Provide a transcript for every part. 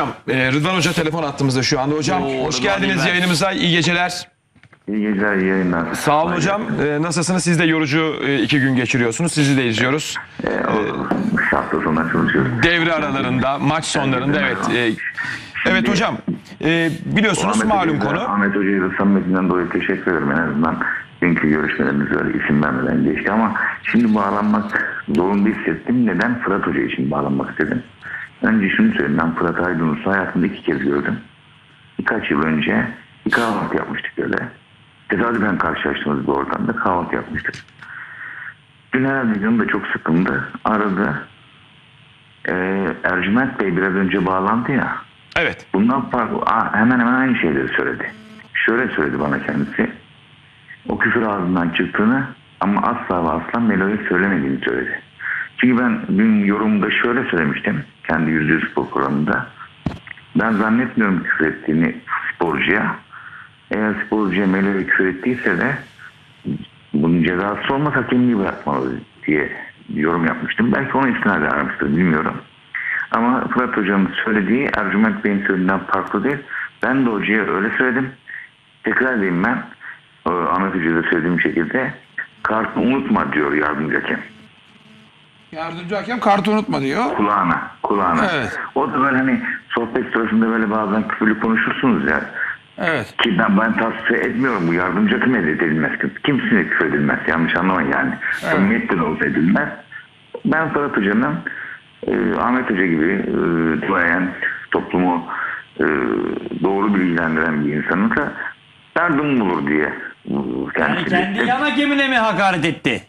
Hocam, e, Rıdvan Hoca telefon attığımızda şu anda. Hocam Oo, hoş Rıdvan geldiniz Bilmez. yayınımıza. İyi geceler. İyi geceler, iyi yayınlar. Sağ olun hocam. E, nasılsınız? Siz de yorucu e, iki gün geçiriyorsunuz. Sizi de izliyoruz. Ee, o, hafta sonuna çalışıyoruz. Devre aralarında, maç sonlarında evet. e, evet hocam. E, biliyorsunuz Ahmet malum Hoca'ya konu. Ahmet Hoca'ya da samimiyetinden dolayı teşekkür ederim. En azından dünkü görüşmelerimiz öyle isim vermeden geçti ama şimdi bağlanmak zorunda hissettim. Neden? Fırat Hoca için bağlanmak istedim. Önce şunu söyleyeyim. Ben Fırat Aydınus'u hayatımda iki kez gördüm. Birkaç yıl önce bir kahvaltı yapmıştık öyle. Tesadüfen karşılaştığımız bir ortamda kahvaltı yapmıştık. Dün herhalde canım da çok sıkıldı. Aradı. Ee, Ercüment Bey biraz önce bağlandı ya. Evet. Bundan farklı Aa, hemen hemen aynı şeyleri söyledi. Şöyle söyledi bana kendisi. O küfür ağzından çıktığını ama asla ve asla Melo'ya söylemediğini söyledi. Çünkü ben dün yorumda şöyle söylemiştim. Kendi yüzde yüz spor programında. Ben zannetmiyorum küfür ettiğini sporcuya. Eğer sporcuya Melo'ya küfür ettiyse de bunun cezası olmasa hakemliği bırakmalı diye yorum yapmıştım. Belki onu istinaden aramıştır bilmiyorum. Ama Fırat Hoca'nın söylediği Ercüment Bey'in söylediğinden farklı değil. Ben de hocaya öyle söyledim. Tekrar edeyim ben. Ee, Ahmet Hoca'ya da söylediğim şekilde kartı unutma diyor yardımcı hakem. Yardımcı hakem kartı unutma diyor. Kulağına, kulağına. Evet. O da böyle hani sohbet sırasında böyle bazen küfürlü konuşursunuz ya. Evet. Ki ben, ben tasfiye etmiyorum bu yardımcı hakem edilmez. Kimsine küfür edilmez. Yanlış anlamayın yani. Samimiyetten olsa edilmez. Ben Fırat Hoca'nın e, Ahmet Hoca gibi e, duayen toplumu e, doğru bilgilendiren bir insanın da yardım bulur diye e, Yani kendisi kendi de- yan hakemine mi hakaret etti?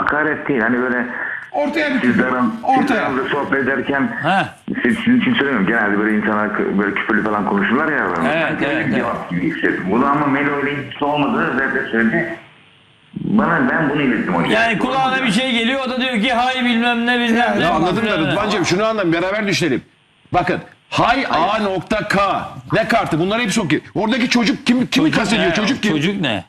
Hakaret değil. Hani böyle Ortaya bir küfür. sizler Ortaya. aranızda sohbet ederken Ha. siz, sizin için söylemiyorum. Genelde böyle insanlar böyle küfürlü falan konuşurlar ya. Ben Evet, öyle evet, bir cevap gibi hissettim. Bunu ama Melo ile ilgisi olmadığı zaten söyledi. Bana ben bunu ilettim hocam. Yani kulağına bir şey geliyor o da diyor ki hay bilmem ne bilmem ne. Ya anladım da bilmem ne. Rıdvan'cığım şunu anlayın beraber düşünelim. Bakın hay A nokta K ne kartı bunlar hepsi okey. Oradaki çocuk kim kimi kastediyor ne? çocuk kim? Çocuk ne?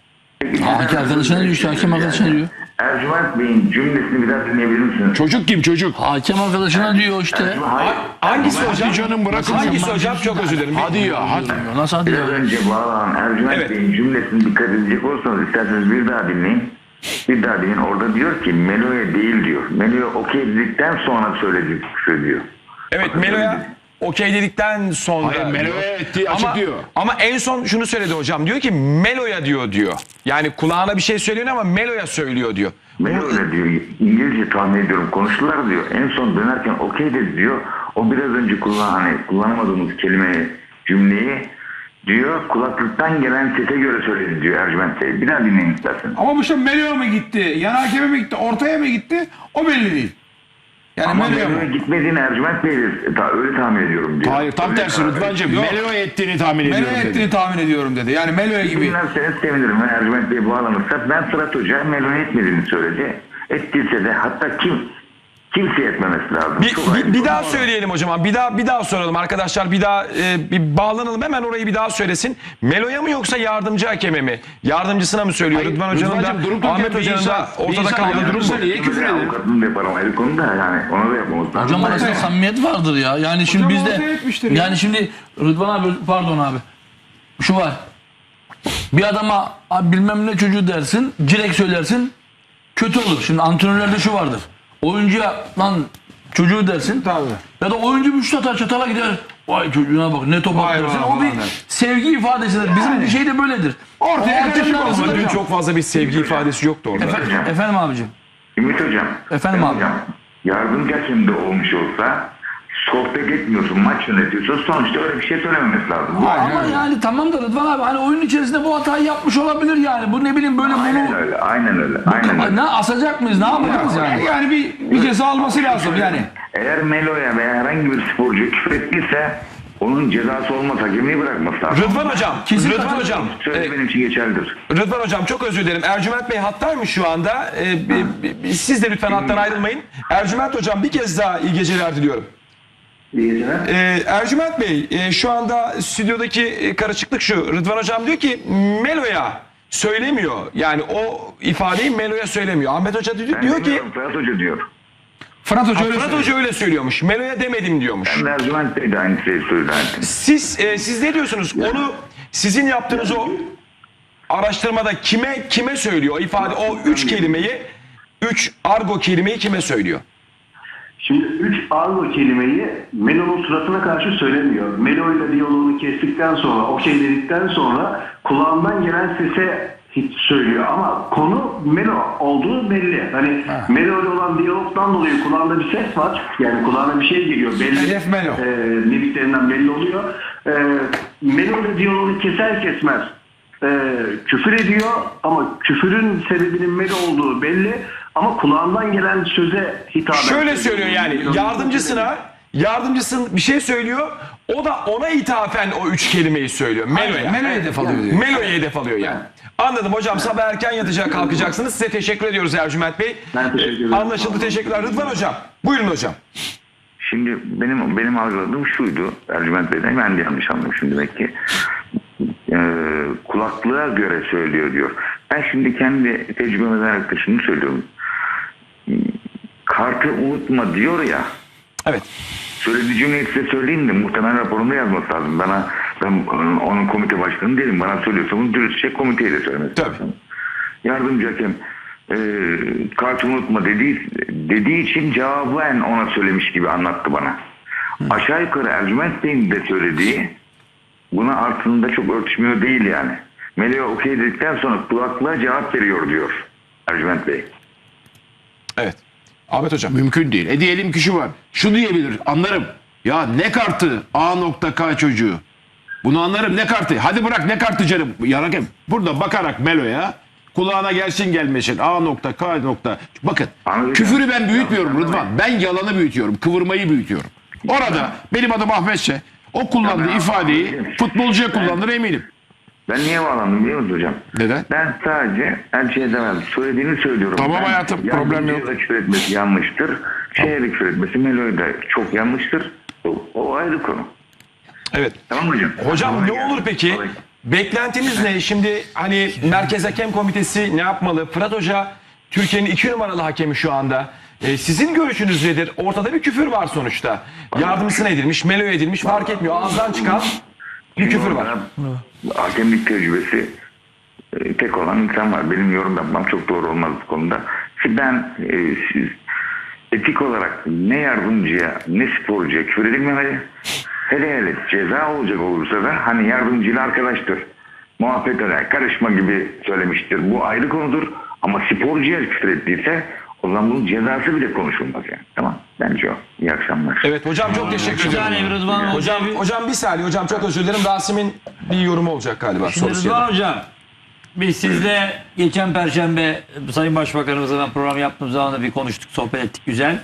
Hakem arkadaşına diyor hakem arkadaşına diyor. Ercüment Bey'in cümlesini bir daha dinleyebilir misiniz? Çocuk kim çocuk? Hakem arkadaşına diyor işte. Hayır. Hangisi hocam? Hadi canım bırakın. Hangisi hocam? Çok özür dilerim. Hadi ya hadi. Nasıl hadi Biraz ya? önce bağlanan Ercüment Evet. Bey'in cümlesini dikkat edecek olursanız isterseniz bir daha dinleyin. Bir daha dinleyin. Orada diyor ki Melo'ya değil diyor. Melo'ya okey dedikten sonra söylediği küfür diyor. Evet Melo'ya okey dedikten sonra. Hayır, Melo'ya diyor. ettiği ama. Ama en son şunu söyledi hocam. Diyor ki Melo'ya diyor diyor. Yani kulağına bir şey söylüyor ama Melo'ya söylüyor diyor. Melo öyle diyor. İngilizce tahmin ediyorum. Konuştular diyor. En son dönerken okey dedi diyor. O biraz önce kullan hani kullanamadığımız kelimeyi, cümleyi diyor kulaklıktan gelen sese göre söyledi diyor Ercüment Bey. Bir daha dinleyin isterseniz. Ama bu işte Melio mu gitti? Yan hakeme mi gitti? Ortaya mı gitti? O belli değil. Yani Ama? Melo'ya gitmediğini Ercüment Bey de ta- öyle tahmin ediyorum diyor. Hayır tam Öyle tersi tahmin Rıdvan'cığım. Yok. Melo'ya ettiğini tahmin ediyorum Melio dedi. ettiğini tahmin ediyorum dedi. Yani Melio gibi. Dinlerseniz sevinirim. Ben Ercüment Bey bağlanırsa ben Fırat Hoca Melo'ya etmediğini söyledi. Ettiyse de hatta kim kimse etmemesi lazım. Bir, Çok bir, bir daha söyleyelim hocam. Bir daha bir daha soralım arkadaşlar. Bir daha e, bir bağlanalım. Hemen orayı bir daha söylesin. Melo'ya mı yoksa yardımcı hakeme mi? Yardımcısına mı söylüyor? Hayır, Rıdvan Hoca'nın da durup Ahmet Hoca'nın da ortada ayrı durum. durursa niye küfür eder? Avukatını da yaparım ayrı konuda yani ona da yapmamız lazım. Hocam arasında samimiyet vardır ya. Yani şimdi Hocam bizde yani şimdi Rıdvan abi pardon abi. Şu var. Bir adama abi bilmem ne çocuğu dersin, direkt söylersin. Kötü olur. Şimdi antrenörlerde şu vardır. Oyuncuya lan çocuğu dersin. Tabii. Ya da oyuncu atar çatala gider. Vay çocuğuna bak ne top Vay attı dersin. vay O bir sevgi ifadesidir. Bizim bir şey de böyledir. Ortaya karışık Ama dün hocam. çok fazla bir sevgi ifadesi yoktu orada. Efendim, efendim abicim. Ümit Hocam. Efendim abi. Hocam, yardımcı hakemde olmuş olsa sohbet etmiyorsun, maç yönetiyorsun. Sonuçta öyle bir şey söylememesi lazım. Bu Ama yani tamam da Rıdvan abi hani oyun içerisinde bu hatayı yapmış olabilir yani. Bu ne bileyim böyle Aynen bunu öyle, aynen öyle. Aynen öyle. ne asacak mıyız? Ne yapacağız yani? Yani bir, bir ceza alması lazım yani. Eğer Melo'ya veya herhangi bir sporcu küfür ettiyse onun cezası olmasa hakemliği bırakması lazım. Rıdvan Hocam, Kesin Rıdvan. Hocam, Söyle e, benim için geçerlidir. Rıdvan Hocam çok özür dilerim. Ercüment Bey hattaymış şu anda. E, bi- siz de lütfen hattan ayrılmayın. Ercüment Hocam bir kez daha iyi geceler diliyorum. İyi geceler. E, Ercüment Bey e, şu anda stüdyodaki e, karışıklık şu. Rıdvan Hocam diyor ki Melo'ya söylemiyor. Yani o ifadeyi Melo'ya söylemiyor. Ahmet Hoca diyor, Ben diyor ki Fırat Hoca diyor. Fırat Hoca Ha, öyle Fırat. Hoca öyle söylüyormuş. Melo'ya demedim diyormuş. Ben Ercüment Bey de aynı şeyi söyledi. Siz e, siz ne diyorsunuz? Onu sizin yaptığınız o araştırmada kime kime söylüyor? O ifade o üç kelimeyi üç argo kelimeyi kime söylüyor? Şimdi üç argo kelimeyi Melo'nun suratına karşı söylemiyor. Melo ile diyaloğunu kestikten sonra, okey dedikten sonra kulağından gelen sese hiç söylüyor. Ama konu Melo olduğu belli. Hani Melo ile olan diyalogdan dolayı kulağında bir ses var. Yani kulağına bir şey geliyor. Belli. Hedef Melo. E, mimiklerinden belli oluyor. E, Melo ile diyaloğunu keser kesmez e, küfür ediyor ama küfürün sebebinin Melo olduğu belli ama kulağından gelen söze hitaben. Şöyle söylüyor yani yardımcısına yardımcısın bir şey söylüyor. O da ona ithafen o üç kelimeyi söylüyor. Melo'ya. Melo'ya hedef alıyor diyor. Melo'ya hedef alıyor yani. Anladım hocam sabah erken yatacak kalkacaksınız. Size teşekkür ediyoruz Ercüment Bey. Ben teşekkür ederim. Anlaşıldı teşekkürler. Rıdvan hocam. Buyurun hocam. Şimdi benim benim algıladığım şuydu. Ercüment Bey'den ben de yanlış anlamışım demek ki. Ee, kulaklığa göre söylüyor diyor. Ben şimdi kendi tecrübemden şunu söylüyorum. Kartı unutma diyor ya. Evet. Söylediği cümleyi size söyleyeyim de muhtemelen raporunda yazması lazım. Bana ben onun komite başkanı değilim. Bana söylüyorsa bunu dürüstçe komiteye de söylemesi Tabii. lazım. Yardımcı hakem e, kartı unutma dediği, dediği için cevaben ona söylemiş gibi anlattı bana. Aşağı yukarı Ercüment Bey'in de söylediği buna aslında çok örtüşmüyor değil yani. Melio okey dedikten sonra kulaklığa cevap veriyor diyor Ercüment Bey. Evet. Ahmet hocam. Mümkün değil. E diyelim ki şu var. Şu diyebilir anlarım. Ya ne kartı A.K çocuğu. Bunu anlarım ne kartı. Hadi bırak ne kartı canım. Yarakem. Burada bakarak Melo'ya kulağına gelsin gelmesin A.K. nokta. Bakın Anladım. küfürü ben büyütmüyorum Rıdvan. Ben yalanı büyütüyorum. Kıvırmayı büyütüyorum. Orada benim adım Ahmetse o kullandığı ifadeyi futbolcuya kullanır eminim. Ben niye bağlandım biliyor musun hocam? Neden? Ben sadece elçiye demem. Söylediğini söylüyorum. Tamam Ben hayatım, problem yok. Yardımcıya da küfür etmesi yanlıştır. Şeye de küfür etmesi Melo'ya da çok yanlıştır. O, o ayrı konu. Evet. Tamam hocam. Hocam Kolay ne gelsin. olur peki? Kolay. Beklentiniz ne? Şimdi hani Merkez Hakem Komitesi ne yapmalı? Fırat Hoca Türkiye'nin iki numaralı hakemi şu anda. E, sizin görüşünüz nedir? Ortada bir küfür var sonuçta. Yardımcısına edilmiş, Melo'ya edilmiş fark etmiyor. Ağızdan çıkan bir küfür var. Hakemlik tecrübesi e, tek olan insan var. Benim yorum yapmam çok doğru olmaz bu konuda. Ki ben e, siz, etik olarak ne yardımcıya ne sporcuya küfür edilmemeli. Hele hele ceza olacak olursa da hani yardımcıyla arkadaştır. Muhabbet eder, karışma gibi söylemiştir. Bu ayrı konudur. Ama sporcuya küfür ettiyse o zaman bunun cezası bile konuşulmaz yani. Tamam. Bence o. İyi akşamlar. Evet hocam çok teşekkür ederim. saniye Rıdvan Hocam, Hocam. hocam bir saniye hocam çok özür dilerim. Rasim'in bir yorumu olacak galiba. Şimdi sorusu. Rıdvan Hocam biz sizle geçen perşembe Sayın Başbakanımızla ben program yaptığım zaman da bir konuştuk, sohbet ettik güzel.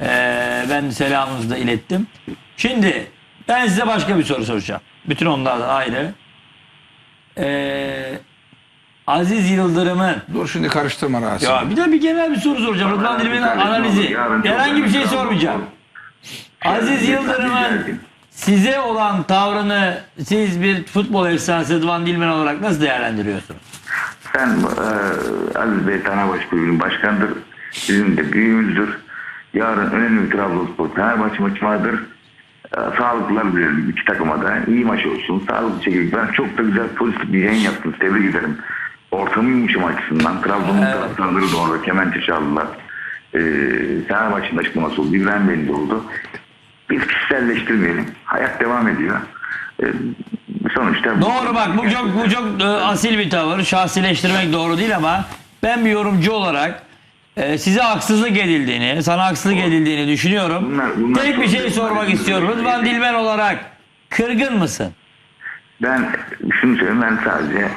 Ee, ben selamınızı da ilettim. Şimdi ben size başka bir soru soracağım. Bütün onlardan ayrı. Ee, Aziz Yıldırım'ın Dur şimdi karıştırma Rasim. ya bir de bir genel bir soru soracağım. Rıdvan Dilmen'in analizi. Herhangi bir şey sormayacağım. Aziz Yıldırım'ın size olan tavrını siz bir futbol efsanesi Rıdvan Dilmen olarak nasıl değerlendiriyorsunuz? Sen e, Aziz Bey Tanabaş Kulübü'nün başkanıdır. Bizim de büyüğümüzdür. Yarın önemli bir Trabzonspor Fenerbahçe maçı vardır. E, sağlıklılar dilerim iki takıma da. İyi maç olsun. Sağlıklı şekilde. Ben çok da güzel pozitif bir yayın yaptınız. Tebrik ederim. Ortamı yumuşam açısından. Trabzon'un taraftarları da orada kemençe çaldılar. E, Fenerbahçe'nin açıklaması oldu. İbrahim Bey'in de oldu. Biz kişiselleştirmeyelim. Hayat devam ediyor. E, sonuçta... Doğru bak bu çok bu çok e, asil bir tavır. Şahsileştirmek doğru değil ama ben bir yorumcu olarak e, size haksızlık edildiğini, sana haksızlık edildiğini düşünüyorum. Bunlar- bunlar Tek bir şey sormak istiyorum. Rıdvan Dilmen olarak kırgın mısın? Ben şunu söyleyeyim ben sadece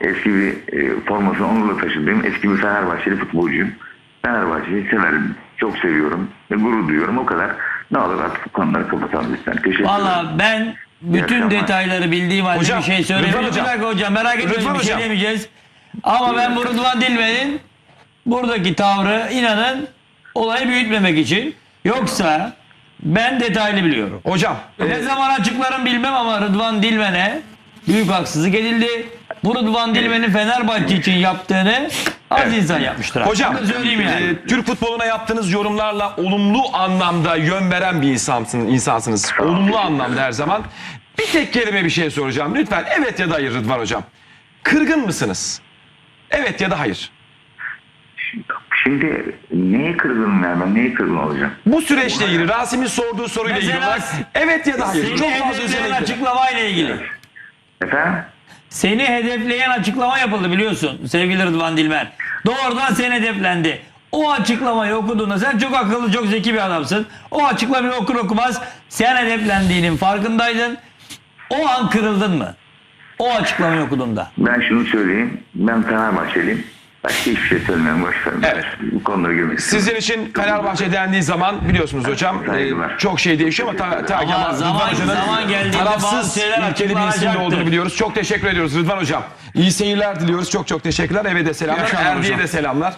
eski bir e, formasını onurla taşıdığım eski bir Fenerbahçeli futbolcuyum. Fenerbahçe'yi severim. Çok seviyorum ve gurur duyuyorum o kadar. Ne olur artık bu konuları kapatalım lütfen. Teşekkür Valla ben bütün detayları bildiğim halde Hocam, bir şey söyleyeyim. Bir hocam. hocam merak etmeyin bir şey demeyeceğiz. Ama ben bu Rıdvan Dilmen'in buradaki tavrı inanın olayı büyütmemek için. Yoksa ben detaylı biliyorum. Hocam Ne zaman açıklarım bilmem ama Rıdvan Dilmen'e büyük haksızlık edildi. Bu Rıdvan Dilmen'in Fenerbahçe için yaptığını Az Evet. insan yapmıştır. abi. Hocam, Bunu söyleyeyim yani. e, Türk futboluna yaptığınız yorumlarla olumlu anlamda yön veren bir insansın, insansınız. Olumlu anlamda her zaman. Bir tek kelime bir şey soracağım. Lütfen evet ya da hayır Rıdvan Hocam. Kırgın mısınız? Evet ya da hayır. Şimdi neye kırgınım ya ben neye kırgın olacağım? Bu süreçle ilgili Rasim'in sorduğu soruyla ilgili Mesela olarak evet ya da hayır. Çok fazla üzerine gitmeyin. açıklamayla ilgili. Efendim? Seni hedefleyen açıklama yapıldı biliyorsun sevgili Rıdvan Dilmen. Doğrudan sen hedeflendi. O açıklamayı okuduğunda sen çok akıllı çok zeki bir adamsın. O açıklamayı okur okumaz sen hedeflendiğinin farkındaydın. O an kırıldın mı? O açıklamayı okuduğunda. Ben şunu söyleyeyim. Ben Fenerbahçeliyim. Başka hiçbir şey söylemiyorum. Verin. Evet. Bu konulara girmek. Sizin için Fenerbahçe dendiği zaman biliyorsunuz hocam Saygılar. e, çok şey değişiyor ama ta, ta, Ama ama zaman- Rıdvan Hoca'nın zaman geldiğinde tarafsız bazı şeyler ilkeli bir isimde açıklanacaktır. olduğunu biliyoruz. Çok teşekkür ediyoruz Rıdvan Hocam. İyi seyirler diliyoruz. Çok çok teşekkürler. Eve de selamlar. akşamlar Erdi'ye hocam. de selamlar.